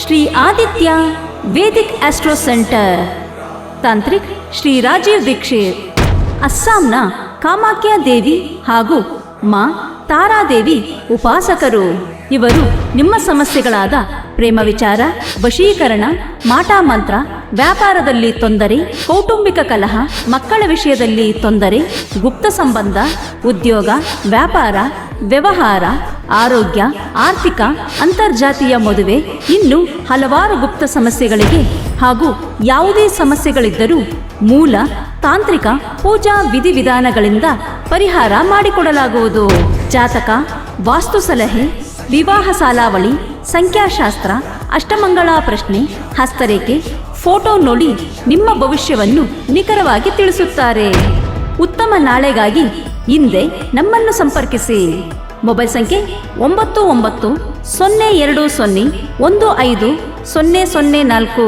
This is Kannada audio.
Shri Aditya Vedic astro centre. ತಾಂತ್ರಿಕ್ Shri Rajiv Dixit ಅಸ್ಸಾಂನ ಕಾಮಾಖ್ಯ ದೇವಿ ಹಾಗೂ ಮಾ ತಾರಾದೇವಿ ಉಪಾಸಕರು. ಇವರು ನಿಮ್ಮ ಸಮಸ್ಯೆಗಳಾದ ಪ್ರೇಮ ವಿಚಾರ, ವಶೀಕರಣ ಮಾಟಮಂತ್ರ ವ್ಯಾಪಾರದಲ್ಲಿ ತೊಂದರೆ, ಕೌಟುಂಬಿಕ ಕಲಹ, ಮಕ್ಕಳ ವಿಷಯದಲ್ಲಿ ತೊಂದರೆ, ಗುಪ್ತ ಸಂಬಂಧ, ಉದ್ಯೋಗ, ವ್ಯಾಪಾರ, ವ್ಯವಹಾರ ಆರೋಗ್ಯ, ಆರ್ಥಿಕ, ಅಂತರ್ಜಾತೀಯ ಮದುವೆ ಇನ್ನು ಹಲವಾರು ಗುಪ್ತ ಸಮಸ್ಯೆಗಳಿಗೆ ಹಾಗೂ ಯಾವುದೇ ಸಮಸ್ಯೆಗಳಿದ್ದರೂ ಮೂಲ, ತಾಂತ್ರಿಕ ಪೂಜಾ ವಿಧಿವಿಧಾನಗಳಿಂದ ಪರಿಹಾರ ಮಾಡಿಕೊಡಲಾಗುವುದು. ಜಾತಕ, ವಾಸ್ತು ಸಲಹೆ, ವಿವಾಹ ಸಾಲಾವಳಿ, ಸಂಖ್ಯಾಶಾಸ್ತ್ರ, ಅಷ್ಟಮಂಗಳ ಪ್ರಶ್ನೆ, ಹಸ್ತರೇಖೆ, ಫೋಟೋ ನೋಡಿ ನಿಮ್ಮ ಭವಿಷ್ಯವನ್ನು ನಿಖರವಾಗಿ ತಿಳಿಸುತ್ತಾರೆ. ಉತ್ತಮ ನಾಳೆಗಾಗಿ ಹಿಂದೆ ನಮ್ಮನ್ನು ಸಂಪರ್ಕಿಸಿ. ಮೊಬೈಲ್ ಸಂಖ್ಯೆ ಒಂಬತ್ತು ಒಂಬತ್ತು ಸೊನ್ನೆ ಎರಡು ಸೊನ್ನೆ ಒಂದು ಐದು ಸೊನ್ನೆ ಸೊನ್ನೆ ನಾಲ್ಕು.